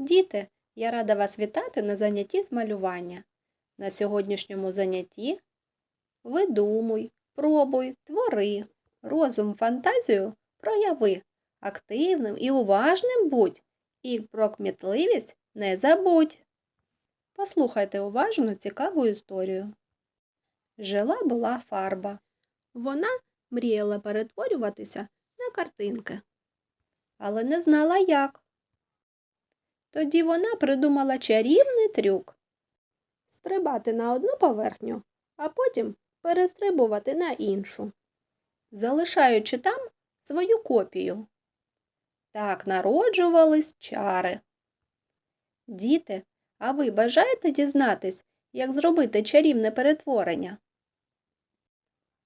Діти, я рада вас вітати на занятті з малювання. На сьогоднішньому занятті видумуй, пробуй, твори, розум, фантазію прояви, активним і уважним будь, і про кмітливість не забудь. Послухайте уважно цікаву історію. Жила була фарба. Вона мріяла перетворюватися на картинки, але не знала як. Тоді вона придумала чарівний трюк стрибати на одну поверхню, а потім перестрибувати на іншу, залишаючи там свою копію. Так народжувались чари. Діти, а ви бажаєте дізнатись, як зробити чарівне перетворення?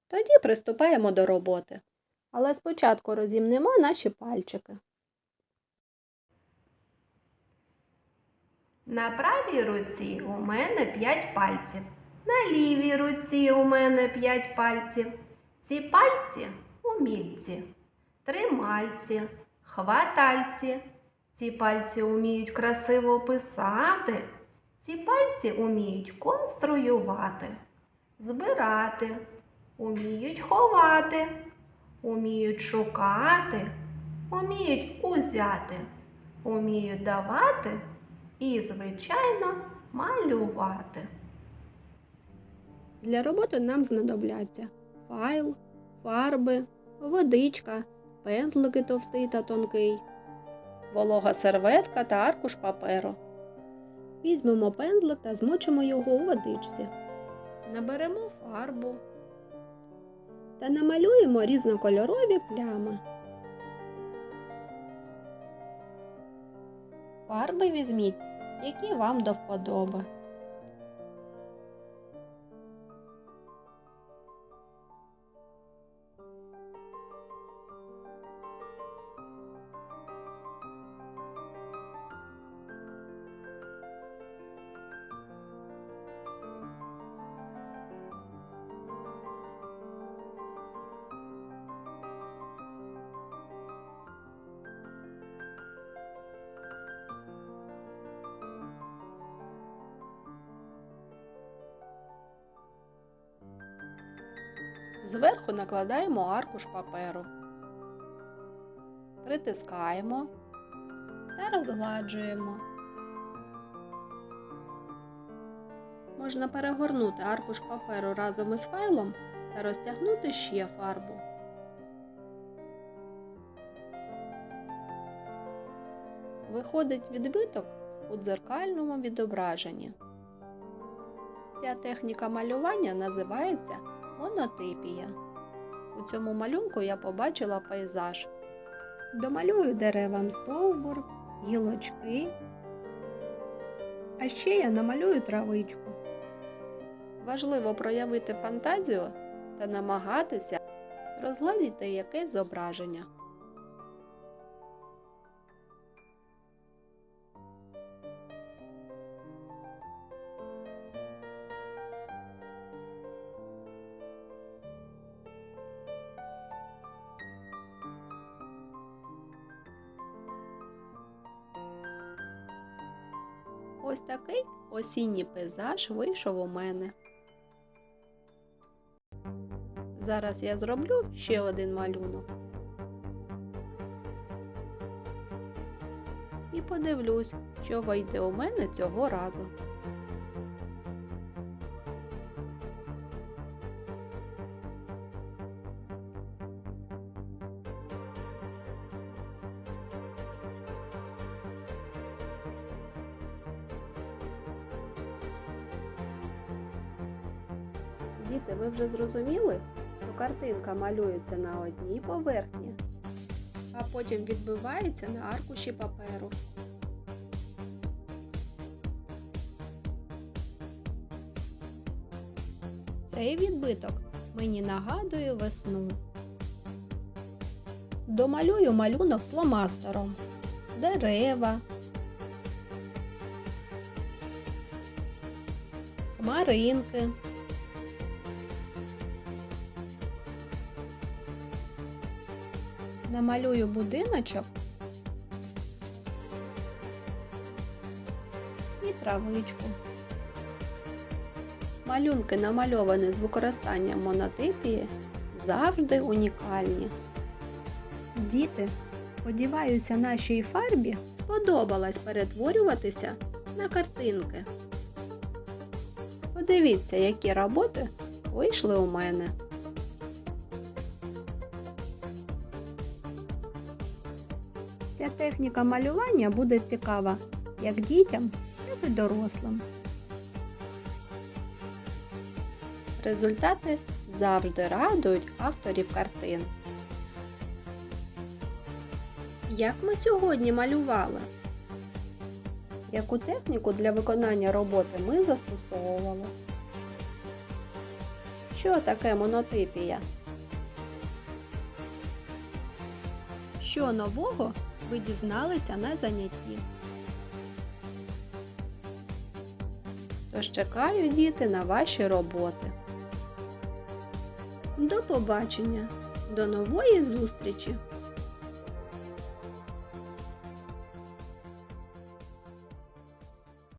Тоді приступаємо до роботи. Але спочатку розімнемо наші пальчики. На правій руці у мене 5 пальців. На лівій руці у мене 5 пальців. Ці пальці умільці, тримальці, хватальці. Ці пальці уміють красиво писати. Ці пальці уміють конструювати, збирати, уміють ховати, уміють шукати, уміють узяти, уміють давати і, звичайно, малювати. Для роботи нам знадобляться файл, фарби, водичка, пензлики товстий та тонкий, волога серветка та аркуш паперу. Візьмемо пензлик та змочимо його у водичці. Наберемо фарбу та намалюємо різнокольорові плями. Фарби візьміть, які вам до вподоби. Зверху накладаємо аркуш паперу, притискаємо та розгладжуємо. Можна перегорнути аркуш паперу разом із файлом та розтягнути ще фарбу. Виходить відбиток у дзеркальному відображенні. Ця техніка малювання називається монотипія. У цьому малюнку я побачила пейзаж. Домалюю деревам стовбур, гілочки. А ще я намалюю травичку. Важливо проявити фантазію та намагатися розгладити якесь зображення. Ось такий осінній пейзаж вийшов у мене. Зараз я зроблю ще один малюнок. І подивлюсь, що вийде у мене цього разу. Діти, ви вже зрозуміли, що картинка малюється на одній поверхні, а потім відбивається на аркуші паперу. Цей відбиток мені нагадує весну. Домалюю малюнок фломастером, дерева, хмаринки. Намалюю будиночок і травичку. Малюнки, намальовані з використанням монотипії, завжди унікальні. Діти, сподіваюся, нашій фарбі сподобалось перетворюватися на картинки. Подивіться, які роботи вийшли у мене. Ця техніка малювання буде цікава як дітям, так і дорослим. Результати завжди радують авторів картин. Як ми сьогодні малювали? Яку техніку для виконання роботи ми застосовували? Що таке монотипія? Що нового ви дізналися на занятті? Тож чекаю, діти, на ваші роботи. До побачення! До нової зустрічі!